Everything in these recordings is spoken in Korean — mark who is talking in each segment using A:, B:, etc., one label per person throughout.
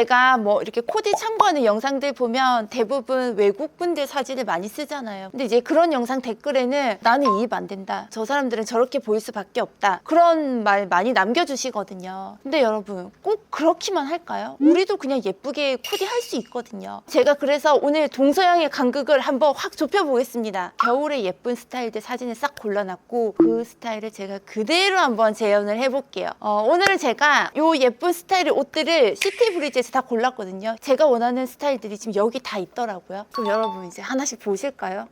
A: 제가 뭐 이렇게 코디 참고하는 영상들 보면 대부분 외국 분들 사진을 많이 쓰잖아요. 근데 이제 그런 영상 댓글에는 나는 이입 안 된다. 저 사람들은 저렇게 보일 수밖에 없다. 그런 말 많이 남겨주시거든요. 근데 여러분 꼭 그렇기만 할까요? 우리도 그냥 예쁘게 코디 할 수 있거든요. 제가 그래서 오늘 동서양의 간극을 한번 확 좁혀보겠습니다. 겨울에 예쁜 스타일들 사진을 싹 골라놨고 그 스타일을 제가 그대로 한번 재현을 해볼게요. 어, 오늘은 제가 요 예쁜 스타일의 옷들을 시티 브리즈에서 다 골랐거든요 제가 원하는 스타일들이 지금 여기 다 있더라고요 그럼 여러분 이제 하나씩 보실까요?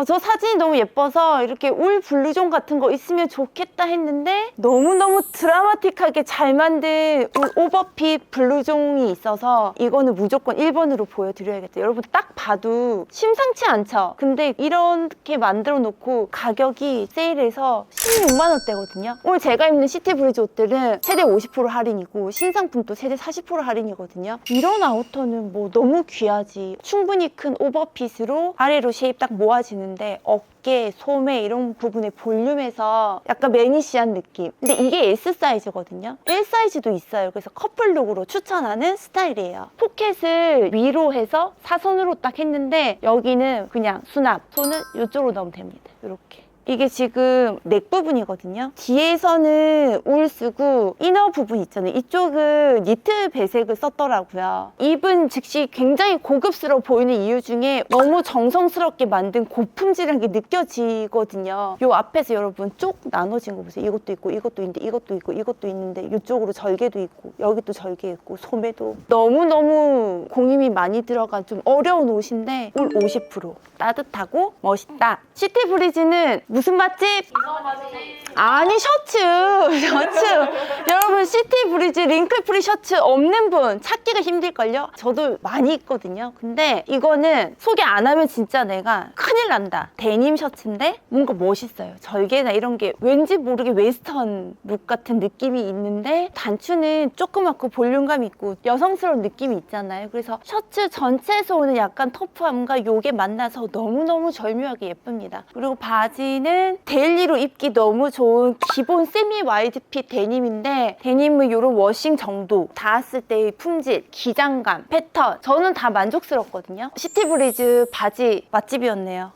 A: 어, 저 사진이 너무 예뻐서 이렇게 울 블루존 같은 거 있으면 좋겠다 했는데 너무너무 드라마틱하게 잘 만든 울 오버핏 블루존이 있어서 이거는 무조건 1번으로 보여드려야겠다. 여러분 딱 봐도 심상치 않죠? 근데 이렇게 만들어 놓고 가격이 세일해서 16만 원대거든요. 오늘 제가 입는 시티 브리즈 옷들은 최대 50% 할인이고 신상품도 최대 40% 할인이거든요. 이런 아우터는 뭐 너무 귀하지. 충분히 큰 오버핏으로 아래로 쉐입 딱 모아지는 데 어깨, 소매 이런 부분의 볼륨에서 약간 매니시한 느낌. 근데 이게 S 사이즈거든요. L 사이즈도 있어요. 그래서 커플룩으로 추천하는 스타일이에요. 포켓을 위로 해서 사선으로 딱 했는데 여기는 그냥 수납. 손은 이쪽으로 넣으면 됩니다. 이렇게. 이게 지금 넥 부분이거든요. 뒤에서는 울 쓰고 이너 부분 있잖아요. 이쪽은 니트 배색을 썼더라고요. 입은 즉시 굉장히 고급스러워 보이는 이유 중에 너무 정성스럽게 만든 고품질한 게 느껴지거든요. 요 앞에서 여러분 쪽 나눠진 거 보세요. 이것도 있고 이것도 있는데 이것도 있고 이것도 있는데 이쪽으로 절개도 있고 여기도 절개 있고 소매도 너무너무 공임이 많이 들어간 좀 어려운 옷인데 울50% 따뜻하고 멋있다. 시티 브리즈는 무슨 맛집? 아니 셔츠. 셔츠. 여러분 시티 브리즈 링클 프리 셔츠 없는 분 찾기가 힘들걸요? 저도 많이 있거든요. 근데 이거는 소개 안 하면 진짜 내가 큰일 난다. 데님 셔츠인데 뭔가 멋있어요. 절개나 이런 게 왠지 모르게 웨스턴 룩 같은 느낌이 있는데 단추는 조그맣고 볼륨감 있고 여성스러운 느낌이 있잖아요. 그래서 셔츠 전체에서 오는 약간 터프함과 요게 만나서 너무너무 절묘하게 예쁩니다. 그리고 바지 는 데일리로 입기 너무 좋은 기본 세미 와이드 핏 데님인데 데님은 이런 워싱 정도 닿았을 때의 품질, 기장감, 패턴 저는 다 만족스럽거든요. 시티브리즈 바지 맛집이었네요.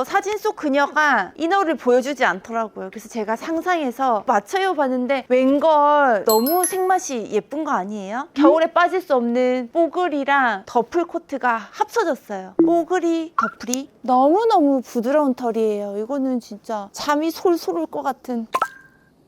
A: 저 사진 속 그녀가 이너를 보여주지 않더라고요. 그래서 제가 상상해서 맞춰요 봤는데 웬걸 너무 색맛이 예쁜 거 아니에요? 겨울에 빠질 수 없는 뽀글이랑 더플 코트가 합쳐졌어요. 뽀글이, 더플이 너무너무 부드러운 털이에요. 이거는 진짜 잠이 솔솔 올 것 같은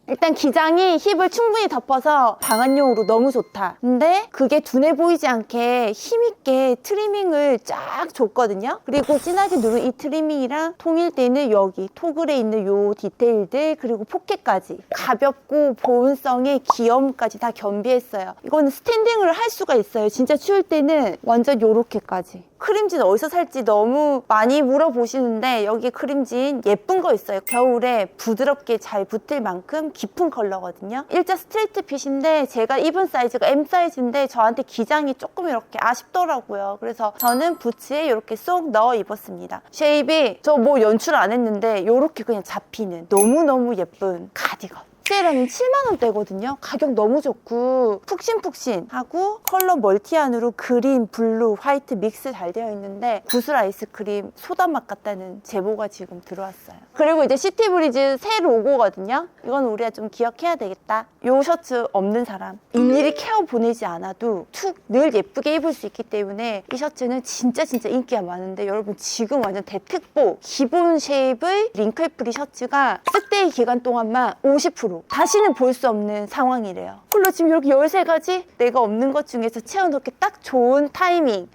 A: 일단 기장이 힙을 충분히 덮어서 방한용으로 너무 좋다. 근데 그게 둔해 보이지 않게 힘있게 트리밍을 쫙 줬거든요. 그리고 진하게 누른 이 트리밍이랑 통일되는 여기 토글에 있는 요 디테일들 그리고 포켓까지 가볍고 보온성의 귀여움까지 다 겸비했어요. 이거는 스탠딩을 할 수가 있어요. 진짜 추울 때는 완전 요렇게까지. 크림진 어디서 살지 너무 많이 물어보시는데 여기 크림진 예쁜 거 있어요. 겨울에 부드럽게 잘 붙을 만큼 깊은 컬러거든요. 일자 스트레이트 핏인데 제가 입은 사이즈가 M 사이즈인데 저한테 기장이 조금 이렇게 아쉽더라고요. 그래서 저는 부츠에 이렇게 쏙 넣어 입었습니다. 쉐입이 저 뭐 연출 안 했는데 이렇게 그냥 잡히는 너무너무 예쁜 가디건. 세일하면 7만원대거든요. 가격 너무 좋고 푹신푹신하고 컬러 멀티안으로 그린, 블루, 화이트 믹스 잘 되어 있는데 구슬 아이스크림 소다 맛 같다는 제보가 지금 들어왔어요. 그리고 이제 시티브리즈 새 로고거든요. 이건 우리가 좀 기억해야 되겠다. 요 셔츠 없는 사람 일일이 케어 보내지 않아도 툭 늘 예쁘게 입을 수 있기 때문에 이 셔츠는 진짜 진짜 인기가 많은데 여러분 지금 완전 대특보 기본 쉐입의 링클 프리 셔츠가 쓸데이 기간 동안만 50% 다시는 볼 수 없는 상황이래요. 홀로 지금 이렇게 13가지 내가 없는 것 중에서 채워넣기 딱 좋은 타이밍.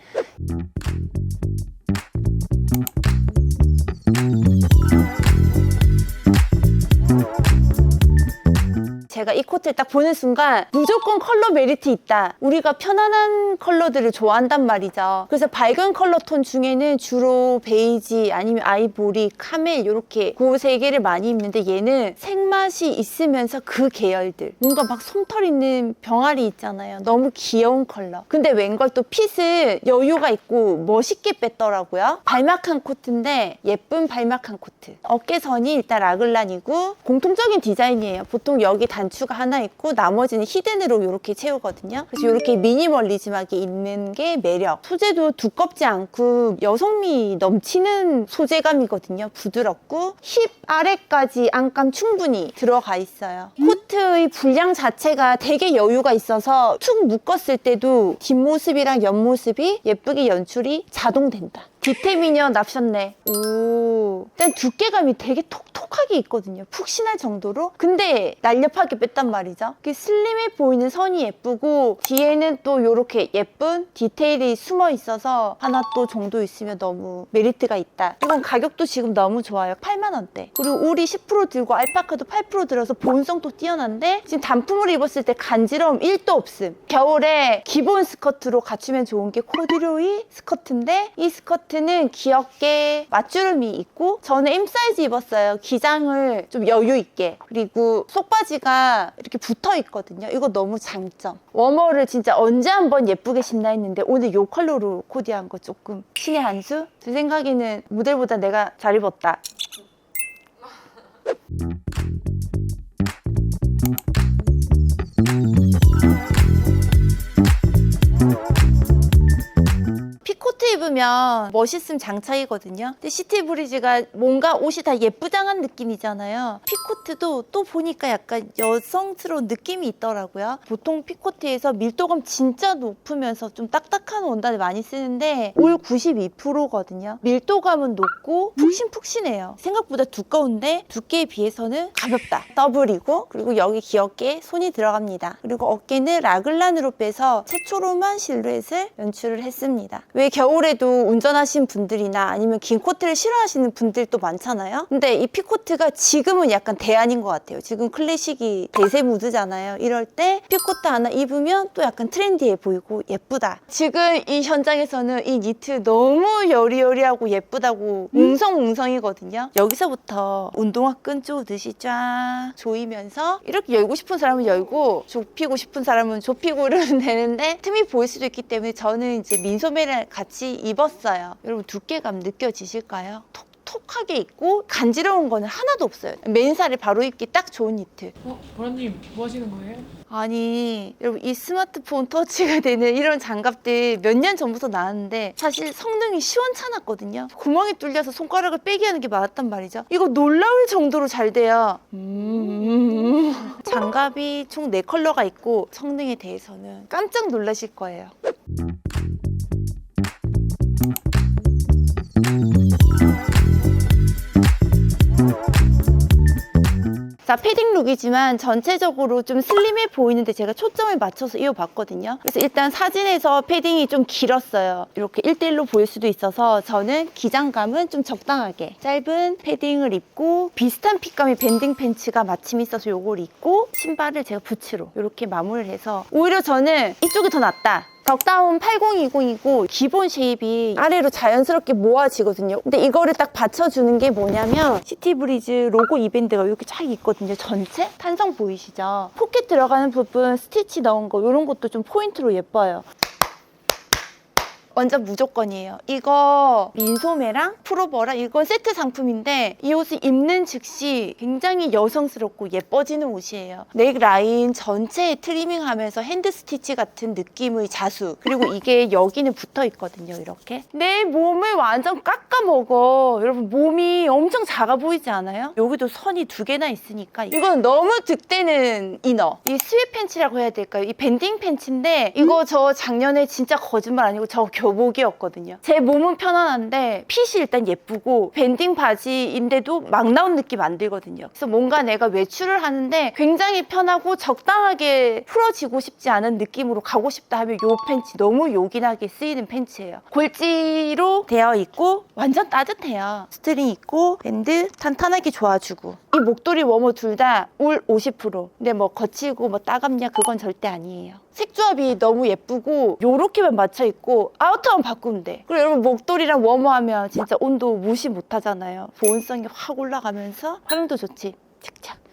A: 제가 이 코트를 딱 보는 순간 무조건 컬러 메리트 있다. 우리가 편안한 컬러들을 좋아한단 말이죠. 그래서 밝은 컬러 톤 중에는 주로 베이지 아니면 아이보리, 카멜 이렇게 그 세 개를 많이 입는데 얘는 색맛이 있으면서 그 계열들 뭔가 막 솜털 있는 병아리 있잖아요. 너무 귀여운 컬러. 근데 웬걸 또 핏을 여유가 있고 멋있게 뺐더라고요. 발막한 코트인데 예쁜 발막한 코트. 어깨선이 일단 라글란이고 공통적인 디자인이에요. 보통 여기 단추 가 하나 있고 나머지는 히든으로 이렇게 채우거든요. 그래서 이렇게 미니멀리즘하게 입는 게 매력. 소재도 두껍지 않고 여성미 넘치는 소재감이거든요. 부드럽고 힙 아래까지 안감 충분히 들어가 있어요. 코트의 분량 자체가 되게 여유가 있어서 툭 묶었을 때도 뒷모습이랑 옆모습이 예쁘게 연출이 자동된다. 디테미녀 납셨네. 오. 일단 두께감이 되게 톡톡하게 있거든요. 푹신할 정도로. 근데 날렵하게 뺐단 말이죠. 그 슬림해 보이는 선이 예쁘고 뒤에는 또 이렇게 예쁜 디테일이 숨어 있어서 하나 또 정도 있으면 너무 메리트가 있다. 이건 가격도 지금 너무 좋아요. 8만 원대. 그리고 울이 10% 들고 알파카도 8% 들어서 보온성도 뛰어난데 지금 단품으로 입었을 때 간지러움 1도 없음. 겨울에 기본 스커트로 갖추면 좋은 게 코듀로이 스커트인데 이 스커트 는 귀엽게 맞주름이 있고 저는 M 사이즈 입었어요. 기장을 좀 여유 있게 그리고 속바지가 이렇게 붙어 있거든요. 이거 너무 장점. 워머를 진짜 언제 한번 예쁘게 신나 했는데 오늘 이 컬러로 코디한 거 조금 신의 한 수? 제 생각에는 모델보다 내가 잘 입었다. 피코트 입으면 멋있음 장착이거든요. 근데 시티 브리즈가 뭔가 옷이 다 예쁘장한 느낌이잖아요. 피코트도 또 보니까 약간 여성스러운 느낌이 있더라고요. 보통 피코트에서 밀도감 진짜 높으면서 좀 딱딱한 원단을 많이 쓰는데 올 92%거든요. 밀도감은 높고 푹신푹신해요. 생각보다 두꺼운데 두께에 비해서는 가볍다. 더블이고 그리고 여기 귀엽게 손이 들어갑니다. 그리고 어깨는 라글란으로 빼서 최초로만 실루엣을 연출을 했습니다. 왜 겨울 에도 운전하신 분들이나 아니면 긴 코트를 싫어하시는 분들도 많잖아요. 근데 이 피코트가 지금은 약간 대안인 것 같아요. 지금 클래식이 대세 무드잖아요. 이럴 때 피코트 하나 입으면 또 약간 트렌디해 보이고 예쁘다. 지금 이 현장에서는 이 니트 너무 여리여리하고 예쁘다고 웅성웅성이거든요. 여기서부터 운동화 끈 쪼듯이 쫙 조이면서 이렇게 열고 싶은 사람은 열고 좁히고 싶은 사람은 좁히고 이러면 되는데 틈이 보일 수도 있기 때문에 저는 이제 민소매를 같이 입었어요. 여러분 두께감 느껴지실까요? 톡톡하게 입고 간지러운 거는 하나도 없어요. 맨살에 바로 입기 딱 좋은 니트.
B: 어, 보라님 뭐 하시는 거예요?
A: 아니 여러분 이 스마트폰 터치가 되는 이런 장갑들 몇 년 전부터 나왔는데 사실 성능이 시원찮았거든요 구멍이 뚫려서 손가락을 빼게 하는 게 많았단 말이죠 이거 놀라울 정도로 잘 돼요 음. 장갑이 총 4컬러가 있고 성능에 대해서는 깜짝 놀라실 거예요 자, 패딩 룩이지만 전체적으로 좀 슬림해 보이는데 제가 초점을 맞춰서 입어봤거든요. 그래서 일단 사진에서 패딩이 좀 길었어요. 이렇게 1대1로 보일 수도 있어서 저는 기장감은 좀 적당하게 짧은 패딩을 입고 비슷한 핏감의 밴딩 팬츠가 마침 있어서 요걸 입고 신발을 제가 부츠로 이렇게 마무리를 해서 오히려 저는 이쪽이 더 낫다. 덕다운 8020이고 기본 쉐입이 아래로 자연스럽게 모아지거든요. 근데 이거를 딱 받쳐주는 게 뭐냐면 시티브리즈 로고 이밴드가 이렇게 쫙 있거든요. 전체 탄성 보이시죠? 포켓 들어가는 부분 스티치 넣은 거 이런 것도 좀 포인트로 예뻐요. 완전 무조건이에요. 이거 민소매랑 프로버랑 이건 세트 상품인데 이 옷을 입는 즉시 굉장히 여성스럽고 예뻐지는 옷이에요. 넥 라인 전체에 트리밍하면서 핸드 스티치 같은 느낌의 자수 그리고 이게 여기는 붙어 있거든요. 이렇게 내 몸을 완전 깎아 먹어. 여러분 몸이 엄청 작아 보이지 않아요? 여기도 선이 두 개나 있으니까 이건 너무 득되는 이너. 이 스웨 팬츠라고 해야 될까요? 이 밴딩 팬츠인데 이거 저 작년에 진짜 거짓말 아니고 저 겨울 교복이었거든요. 제 몸은 편안한데 핏이 일단 예쁘고 밴딩 바지인데도 막 나온 느낌 안 들거든요. 그래서 뭔가 내가 외출을 하는데 굉장히 편하고 적당하게 풀어지고 싶지 않은 느낌으로 가고 싶다 하면 요 팬츠 너무 요긴하게 쓰이는 팬츠예요. 골지로 되어 있고 완전 따뜻해요. 스트링 있고 밴드 탄탄하게 좋아주고 이 목도리 워머 둘다울50% 근데 뭐 거치고 뭐 따갑냐 그건 절대 아니에요. 색조합이 너무 예쁘고 요렇게만 맞춰 있고 아우터만 바꾸면 돼. 그리고 여러분 목도리랑 워머하면 진짜 온도 무시 못 하잖아요. 보온성이 확 올라가면서 활용도 좋지. 착착.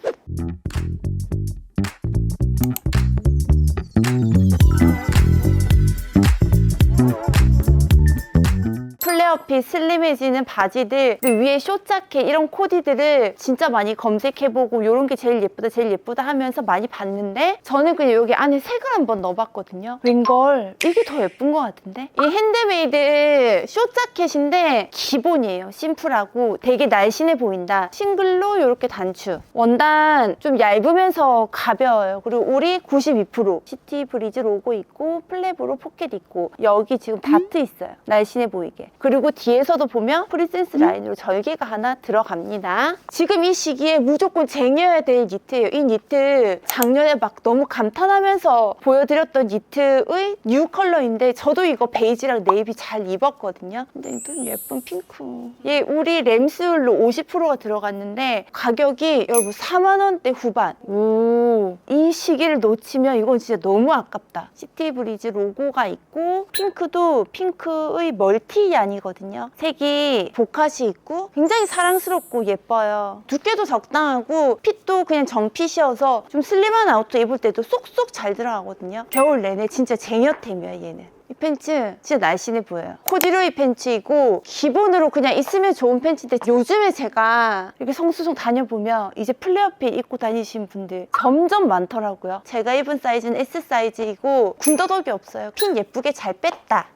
A: 플레어핏 슬림해지는 바지들 그리고 위에 숏자켓 이런 코디들을 진짜 많이 검색해보고 이런 게 제일 예쁘다 제일 예쁘다 하면서 많이 봤는데 저는 그냥 여기 안에 색을 한번 넣어봤거든요. 웬걸? 이게 더 예쁜 것 같은데? 이 핸드메이드 숏자켓인데 기본이에요 심플하고 되게 날씬해 보인다. 싱글로 이렇게 단추. 원단 좀 얇으면서 가벼워요. 그리고 울이 92% 시티 브리즈 로고 있고 플랩으로 포켓 있고 여기 지금 다트 있어요 날씬해 보이게. 그리고 뒤에서도 보면 프리센스 라인으로 절개가 하나 들어갑니다. 지금 이 시기에 무조건 쟁여야 될 니트예요. 이 니트 작년에 막 너무 감탄하면서 보여드렸던 니트의 뉴 컬러인데 저도 이거 베이지랑 네이비 잘 입었거든요. 근데 또 예쁜 핑크. 얘 우리 램스율로 50%가 들어갔는데 가격이 여러분 4만 원대 후반. 오 이 시기를 놓치면 이건 진짜 너무 아깝다. 시티 브리즈 로고가 있고 핑크도 핑크의 멀티 얀이 거든요 색이 보카시 있고 굉장히 사랑스럽고 예뻐요 두께도 적당하고 핏도 그냥 정핏이어서 좀 슬림한 아우터 입을 때도 쏙쏙 잘 들어가거든요 겨울 내내 진짜 쟁여템이야 얘는 이 팬츠 진짜 날씬해 보여요. 코디로이 팬츠이고 기본으로 그냥 있으면 좋은 팬츠인데 요즘에 제가 이렇게 성수성 다녀보면 이제 플레어핏 입고 다니신 분들 점점 많더라고요. 제가 입은 사이즈는 S 사이즈이고 군더더기 없어요. 핀 예쁘게 잘 뺐다.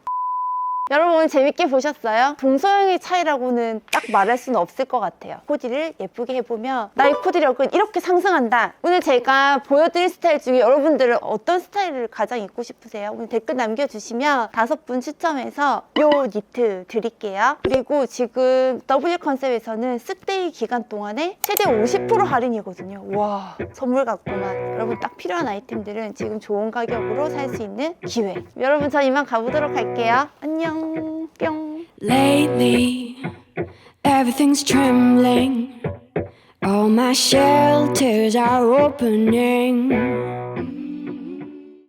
A: 여러분 재밌게 보셨어요? 동서양의 차이라고는 딱 말할 수는 없을 것 같아요. 코디를 예쁘게 해보면 나의 코디력은 이렇게 상승한다. 오늘 제가 보여드릴 스타일 중에 여러분들은 어떤 스타일을 가장 입고 싶으세요? 오늘 댓글 남겨주시면 다섯 분 추첨해서 요 니트 드릴게요. 그리고 지금 W 컨셉에서는 쓱데이 기간 동안에 최대 50% 할인이거든요. 와 선물 같구만. 여러분 딱 필요한 아이템들은 지금 좋은 가격으로 살 수 있는 기회. 여러분 전 이만 가보도록 할게요. 안녕. 뿅.
C: Lately, everything's trembling. All my shelters are opening.